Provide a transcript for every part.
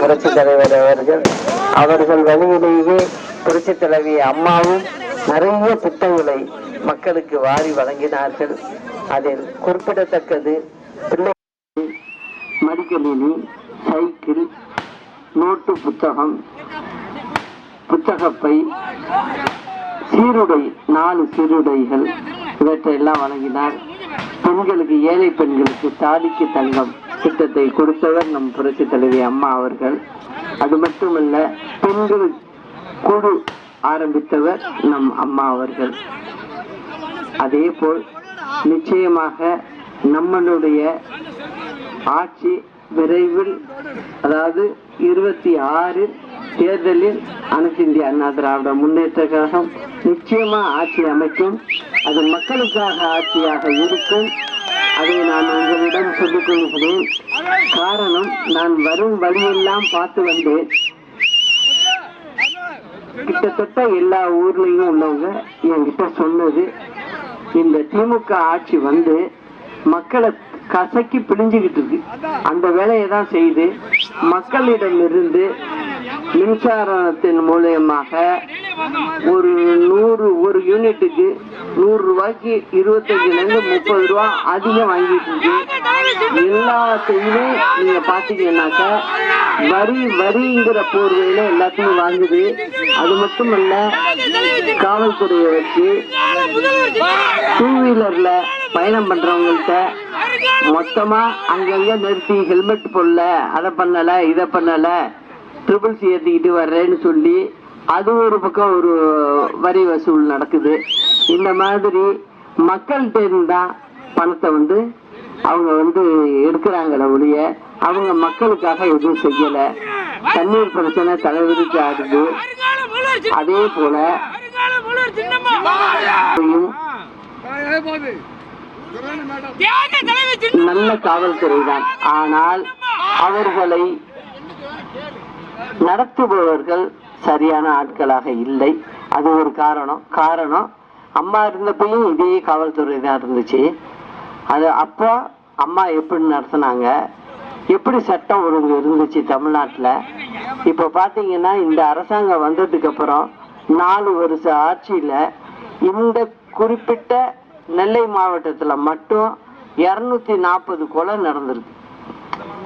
புரட்சி தலைவர் அவர்கள். அவர்கள் வழியிலேயே புரட்சி தலைவி அம்மாவும் நிறைய திட்டங்களை மக்களுக்கு வாரி வழங்கினார்கள். அதில் குறிப்பிடத்தக்கது பிள்ளை மடிக்கணினி சைக்கிள் நோட்டு புத்தகம் புத்தகப்பை சீருடை நாலு சீருடைகள் இவற்றையெல்லாம் வழங்கினார். பெண்களுக்கு ஏழை பெண்களுக்கு தாலிக்கு தங்கம். திட்டத்தை கொடுத்தவர் நம் புரட்சி தலைவி அம்மா அவர்கள். அது மட்டுமல்ல பெண்கள் குழு ஆரம்பித்தவர் நம் அம்மா அவர்கள். அதே போல் நிச்சயமாக நம்மளுடைய ஆட்சி விரைவில் அதாவது இருபத்தி ஆறில் தேர்தலில் அனைத்து இந்திய அண்ணா திராவிட முன்னேற்ற கழகம் நிச்சயமா ஆட்சி அமைக்கும். அது மக்களுக்காக ஆட்சியாக இருக்கும். அதை நான் சொல்லிக் கொள்கிறேன் காரணம் நான் வரும் வழியெல்லாம் பார்த்து வந்தேன். கிட்டத்தட்ட எல்லா ஊர்லயும் உள்ளவங்க என்கிட்ட சொன்னது. இந்த திமுக ஆட்சி வந்து மக்களை கசக்கி பிழிஞ்சுக்கிட்டு இருக்கு. அந்த வேலையை தான் செய்து மக்களிடம் இருந்து மின்சாரத்தின் மூலியமாக ஒரு நூறு ஒரு யூனிட்டுக்கு நூறு ரூபாய்க்கு இருபத்தஞ்சுலேருந்து முப்பது ரூபா அதிகம் வாங்கிட்டு இருக்கு. எல்லாத்தையுமே நீங்க பாத்தீங்கன்னாக்கா வரி வரிங்கிற போர்வையில எல்லாத்தையும் வாங்குது. அது மட்டும் மட்டுமல்ல காவல்துறையை வச்சு டூ வீலர்ல பயணம் பண்றவங்கள்ட்ட மொத்தமா அங்கங்க நிறுத்தி ஹெல்மெட் போடல அதை பண்ணல இதை பண்ணல ட்ரிபிள்ஸ் ஏத்திக்கிட்டு வர்றேன்னு சொல்லி அது ஒரு பக்கம் ஒரு வரி வசூல் நடக்குது. இந்த மாதிரி மக்கள்கிட்ட இருந்தா பணத்தை வந்து அவங்க வந்து எடுக்கிறாங்களே ஒழிய அவங்க மக்களுக்காக எதுவும் செய்யல. தண்ணீர் பிரச்சனை தலைவிரிச்சு ஆடுது அதே போல நல்ல காவல்துறை தான். ஆனால் அவர்களை நடத்துபவர்கள் சரியான ஆட்களாக இல்லை. அது ஒரு காரணம். காரணம் அம்மா இருந்தப்பையும் இதே காவல்துறை தான் இருந்துச்சு. அது அப்போ அம்மா எப்படி நடத்தினாங்க? எப்படி சட்டம் ஒழுங்கு இருந்துச்சு தமிழ்நாட்டில்? இப்போ பார்த்தீங்கன்னா இந்த அரசாங்கம் வந்ததுக்கப்புறம் நாலு வருஷ ஆட்சியில் இந்த குறிப்பிட்ட நெல்லை மாவட்டத்தில் மட்டும் இரநூத்தி நாற்பது கொலை நடந்திருக்கு.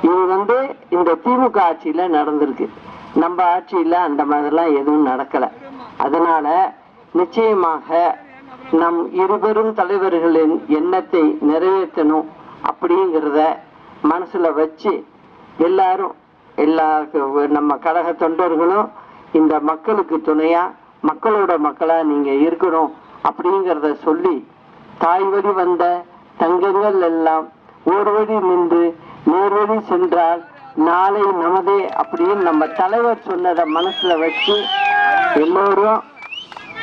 இது வந்து இந்த திமுக ஆட்சியில நடந்திருக்கு. நம்ம ஆட்சியில அந்த மாதிரிலாம் எதுவும் நடக்கல. அதனால நிச்சயமாக நம் இருவரும் தலைவர்களின் எண்ணத்தை நிறைவேற்றணும் அப்படிங்கிறத மனசுல வச்சு எல்லாரும் எல்லா நம்ம கழக தொண்டர்களும் இந்த மக்களுக்கு துணையா மக்களோட மக்களா நீங்க இருக்கணும் அப்படிங்கிறத சொல்லி தாய் வழி வந்த தங்கங்கள் எல்லாம் ஒரு வழி நின்று நேர்வழி சென்றால் நாளை நமதே அப்படின்னு நம்ம தலைவர் சொன்னதை மனசுல வச்சு எல்லோரும்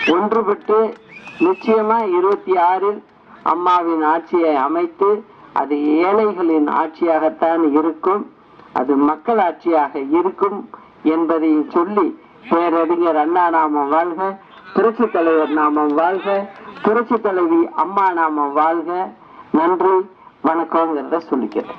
ஒன்றுபட்டு நிச்சயமா இருபத்தி ஆறில் அம்மாவின் ஆட்சியை அமைத்து அது ஏழைகளின் ஆட்சியாகத்தான் இருக்கும் அது மக்கள் ஆட்சியாக இருக்கும் என்பதையும் சொல்லி பேரறிஞர் அண்ணா நாமம் வாழ்க புரட்சி தலைவர் நாமம் வாழ்க புரட்சி தலைவி அம்மா நாமம் வாழ்க. நன்றி வணக்கங்கிறத சொல்லிக்கிறேன்.